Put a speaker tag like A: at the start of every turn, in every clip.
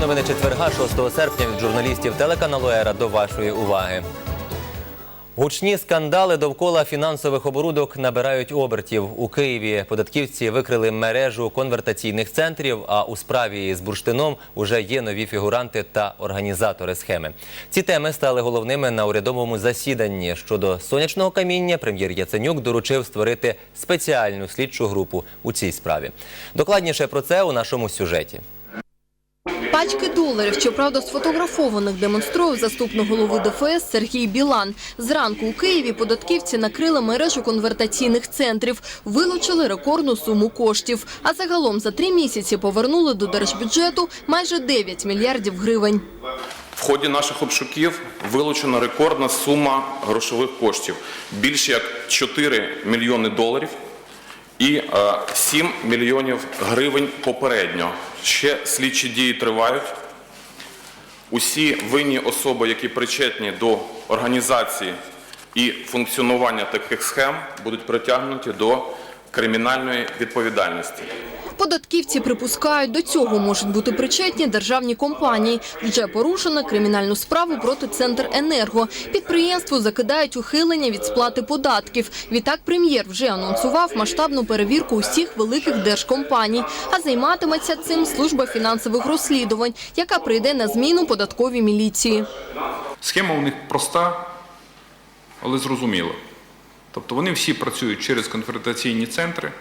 A: новини четверга, 6 серпня від журналістів телеканалу Ера до вашої уваги. Гучні скандали довкола фінансових оборудок набирають обертів. У Києві податківці викрили мережу конвертаційних центрів, а у справі з бурштином уже є нові фігуранти та організатори схеми. Ці теми стали головними на урядовому засіданні. Щодо сонячного каміння, прем'єр Яценюк доручив створити спеціальну слідчу групу у цій справі. Докладніше про це у нашому сюжеті.
B: Пачки доларів, щоправда, сфотографованих демонструє заступник голови ДФС Сергій Білан. Зранку у Києві податківці накрили мережу конвертаційних центрів, вилучили рекордну суму коштів. А загалом за три місяці повернули до держбюджету майже 9 мільярдів гривень.
C: В ході наших обшуків вилучена рекордна сума грошових коштів більше як 4 мільйони доларів і е, 7 мільйонів гривень попередньо. Ще слідчі дії тривають. Усі винні особи, які причетні до організації і функціонування таких схем, будуть притягнуті до кримінальної відповідальності.
B: Податківці припускають, до цього можуть бути причетні державні компанії. Вже порушено кримінальну справу проти Центренерго. Підприємству закидають ухилення від сплати податків. Відтак прем'єр вже анонсував масштабну перевірку усіх великих держкомпаній. А займатиметься цим служба фінансових розслідувань, яка прийде на зміну податковій міліції.
D: Схема у них проста, але зрозуміла. Тобто вони всі працюють через конвертаційні центри,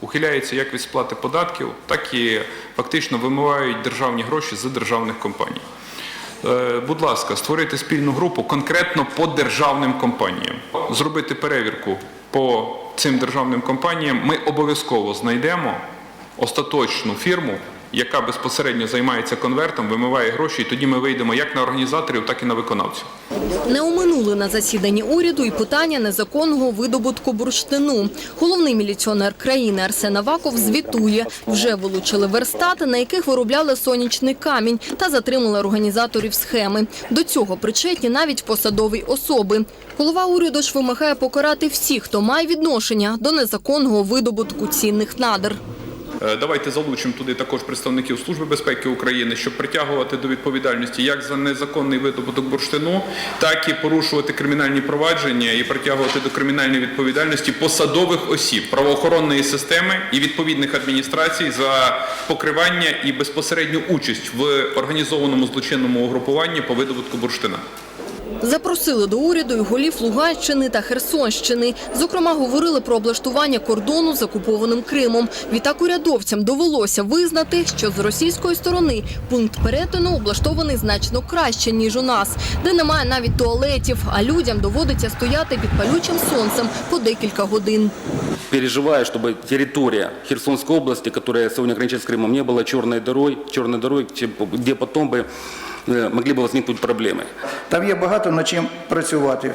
D: ухиляються як від сплати податків, так і фактично вимивають державні гроші з державних компаній. Е, Будь ласка, створити спільну групу конкретно по державним компаніям, зробити перевірку по цим державним компаніям. Ми обов'язково знайдемо остаточну фірму, яка безпосередньо займається конвертом, вимиває гроші, і тоді ми вийдемо як на організаторів, так і на виконавців.
B: Не оминули на засіданні уряду і питання незаконного видобутку бурштину. Головний міліціонер країни Арсен Аваков звітує. Вже вилучили верстати, на яких виробляли сонячний камінь та затримали організаторів схеми. До цього причетні навіть посадові особи. Голова уряду ж вимагає покарати всіх, хто має відношення до незаконного видобутку цінних надр.
D: Е, Давайте залучимо туди також представників Служби безпеки України, щоб притягувати до відповідальності як за незаконний видобуток бурштину, так і порушувати кримінальні провадження і притягувати до кримінальної відповідальності посадових осіб правоохоронної системи і відповідних адміністрацій за покривання і безпосередню участь в організованому злочинному угрупуванні по видобутку бурштина.
B: Запросили до уряду і голів Луганщини та Херсонщини. Зокрема, говорили про облаштування кордону з окупованим Кримом. Відтак урядовцям довелося визнати, що з російської сторони пункт перетину облаштований значно краще ніж у нас, де немає навіть туалетів, а людям доводиться стояти під палючим сонцем по декілька годин.
E: переживаю, чтобы территория Херсонской области, которая сегодня граничит с Крымом, не была черной дырой, черной дырой, чем- где потом бы э, могли б возникнути проблеми.
F: Там є багато над чим працювати,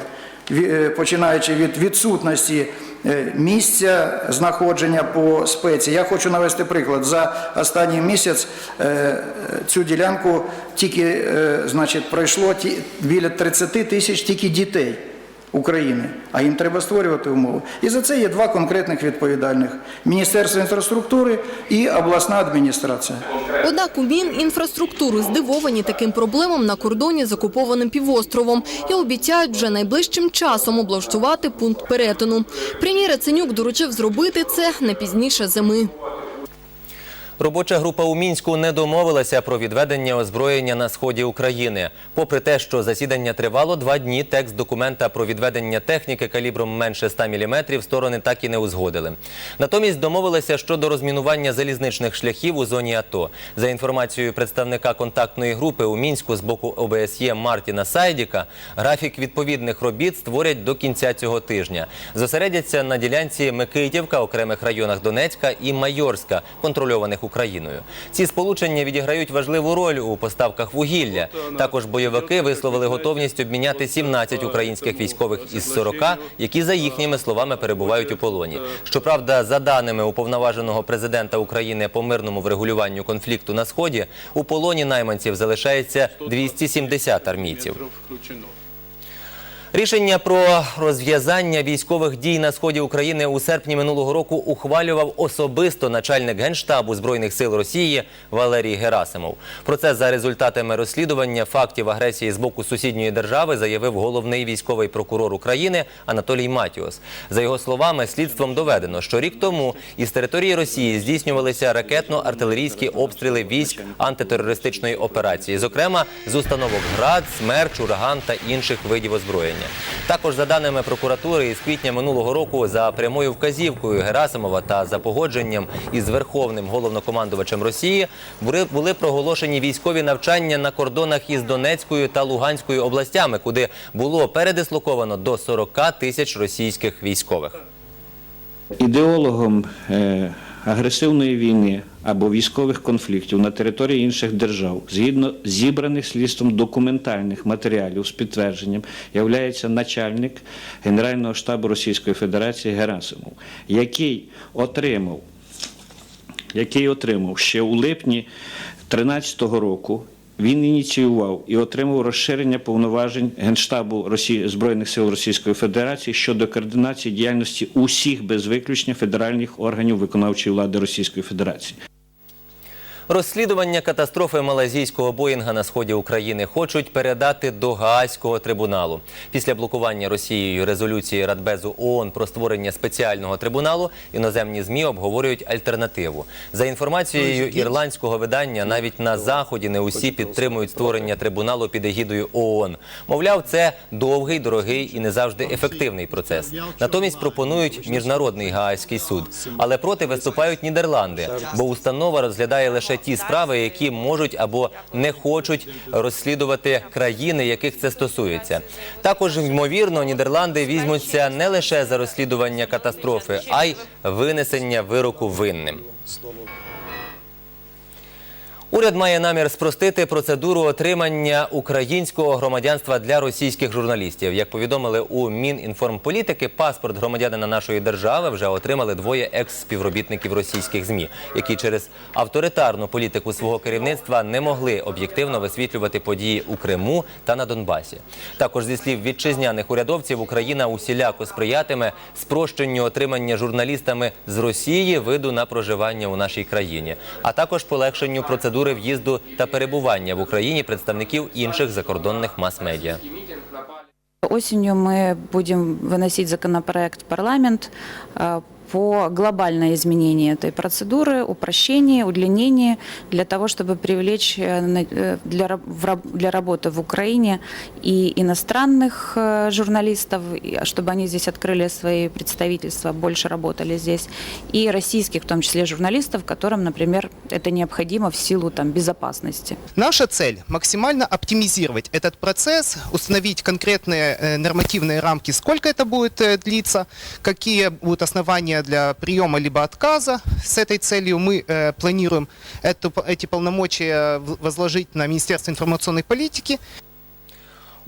F: е, починаючи від відсутності е, місця знаходження по спеції. Я хочу навести приклад. За останній місяць е, цю ділянку тільки е, значить, пройшло біля 30 тисяч тільки дітей. України, а їм треба створювати умови. І за це є два конкретних відповідальних: Міністерство інфраструктури і обласна адміністрація.
B: Однак у Мінінфраструктури здивовані таким проблемам на кордоні з окупованим півостровом і обіцяють вже найближчим часом облаштувати пункт перетину. Прем'єр Яценюк доручив зробити це не пізніше зими.
A: Робоча група у Мінську не домовилася про відведення озброєння на сході України. Попри те, що засідання тривало два дні, текст документа про відведення техніки калібром менше 100 мм сторони так і не узгодили. Натомість домовилися щодо розмінування залізничних шляхів у зоні АТО. За інформацією представника контактної групи у Мінську з боку ОБСЄ Мартіна Сайдіка, графік відповідних робіт створять до кінця цього тижня. Зосередяться на ділянці Микитівка, окремих районах Донецька і Майорська, контрольованих Україною. Ці сполучення відіграють важливу роль у поставках вугілля. Також бойовики висловили готовність обміняти 17 українських військових із 40, які за їхніми словами перебувають у полоні. Щоправда, за даними уповноваженого президента України по мирному врегулюванню конфлікту на сході, у полоні найманців залишається 270 армійців. Рішення про розв'язання військових дій на сході України у серпні минулого року ухвалював особисто начальник генштабу збройних сил Росії Валерій Герасимов. Про це за результатами розслідування фактів агресії з боку сусідньої держави заявив головний військовий прокурор України Анатолій Матіос. За його словами, слідством доведено, що рік тому із території Росії здійснювалися ракетно-артилерійські обстріли військ антитерористичної операції, зокрема з установок ГРАД, СМЕРЧ, Ураган та інших видів озброєння. Також за даними прокуратури, із квітня минулого року за прямою вказівкою Герасимова та за погодженням із верховним головнокомандувачем Росії були, були проголошені військові навчання на кордонах із Донецькою та Луганською областями, куди було передислоковано до 40 тисяч російських військових.
G: ідеологом е, агресивної війни або військових конфліктів на території інших держав, згідно зібраних слідством документальних матеріалів з підтвердженням, являється начальник Генерального штабу Російської Федерації Герасимов, який отримав який отримав ще у липні 2013 року. Він ініціював і отримав розширення повноважень Генштабу Росії, Збройних сил Російської Федерації щодо координації діяльності усіх без виключення федеральних органів виконавчої влади Російської Федерації.
A: Розслідування катастрофи малазійського Боїнга на сході України хочуть передати до Гаазького трибуналу. Після блокування Росією резолюції Радбезу ООН про створення спеціального трибуналу іноземні змі обговорюють альтернативу. За інформацією ірландського видання, навіть на заході не усі підтримують створення трибуналу під егідою ООН. Мовляв, це довгий, дорогий і не завжди ефективний процес. Натомість пропонують міжнародний Гаазький суд, але проти виступають Нідерланди, бо установа розглядає лише ті справи, які можуть або не хочуть розслідувати країни, яких це стосується. Також ймовірно, Нідерланди візьмуться не лише за розслідування катастрофи, а й винесення вироку винним. Уряд має намір спростити процедуру отримання українського громадянства для російських журналістів. Як повідомили у Мінінформполітики, паспорт громадянина нашої держави вже отримали двоє екс-співробітників російських змі, які через авторитарну політику свого керівництва не могли об'єктивно висвітлювати події у Криму та на Донбасі. Також зі слів вітчизняних урядовців, Україна усіляко сприятиме спрощенню отримання журналістами з Росії виду на проживання у нашій країні, а також полегшенню процедури в'їзду та перебування в Україні представників інших закордонних мас-медіа.
H: Осенью мы будем выносить законопроект в парламент э, по глобальное изменение этой процедуры, упрощение, удлинение, для того, чтобы привлечь э, э, для, для работы в Украине и иностранных э, журналистов, а чтобы они здесь открыли свои представительства, больше работали здесь, и российских, в том числе журналистов, которым, например, это необходимо в силу там, безопасности.
I: Наша цель – максимально оптимизировать этот процесс, установить конкретные нормативные рамки, сколько это будет длиться, какие будут основания для приема либо отказа. С этой целью мы э, планируем эту, эти полномочия в- возложить на Министерство информационной политики.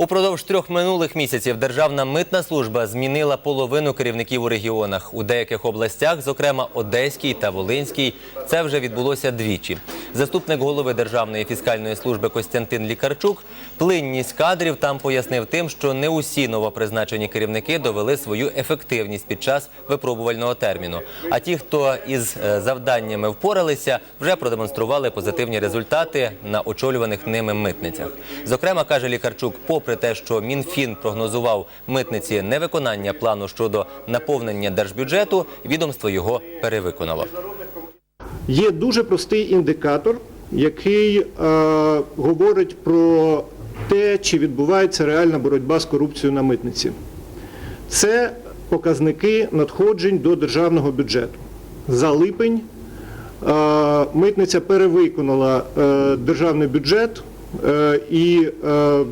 A: Упродовж трьох минулих місяців Державна митна служба змінила половину керівників у регіонах. У деяких областях, зокрема Одеській та Волинській, це вже відбулося двічі. Заступник голови Державної фіскальної служби Костянтин Лікарчук плинність кадрів там пояснив тим, що не усі новопризначені керівники довели свою ефективність під час випробувального терміну. А ті, хто із е, завданнями впоралися, вже продемонстрували позитивні результати на очолюваних ними митницях. Зокрема, каже Лікарчук, попри те, що Мінфін прогнозував митниці невиконання плану щодо наповнення держбюджету, відомство його перевиконало.
J: Є дуже простий індикатор, який е, говорить про те, чи відбувається реальна боротьба з корупцією на митниці. Це показники надходжень до державного бюджету. За липень е, митниця перевиконала е, державний бюджет е, і е,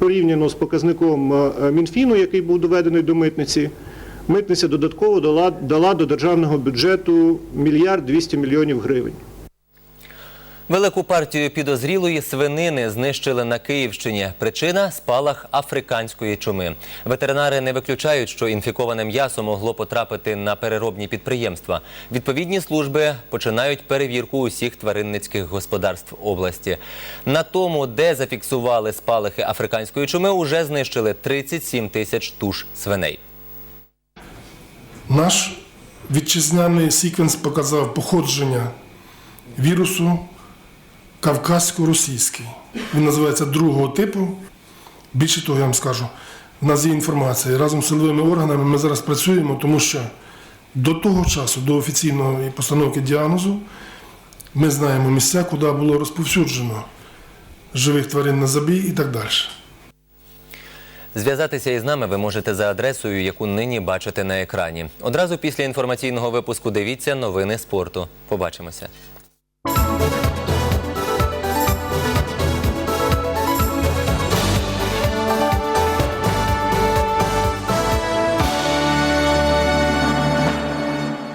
J: порівняно з показником е, Мінфіну, який був доведений до митниці, митниця додатково дала, дала до державного бюджету мільярд 200 мільйонів гривень.
A: Велику партію підозрілої свинини знищили на Київщині. Причина спалах африканської чуми. Ветеринари не виключають, що інфіковане м'ясо могло потрапити на переробні підприємства. Відповідні служби починають перевірку усіх тваринницьких господарств області. На тому, де зафіксували спалахи африканської чуми, уже знищили 37 тисяч туш свиней.
K: Наш вітчизняний секвенс показав походження вірусу кавказько-російський. Він називається другого типу. Більше того, я вам скажу, в нас є інформація. Разом з силовими органами ми зараз працюємо, тому що до того часу, до офіційної постановки діагнозу, ми знаємо місця, куди було розповсюджено живих тварин на забій і так далі.
A: Зв'язатися із нами ви можете за адресою, яку нині бачите на екрані. Одразу після інформаційного випуску дивіться новини спорту. Побачимося.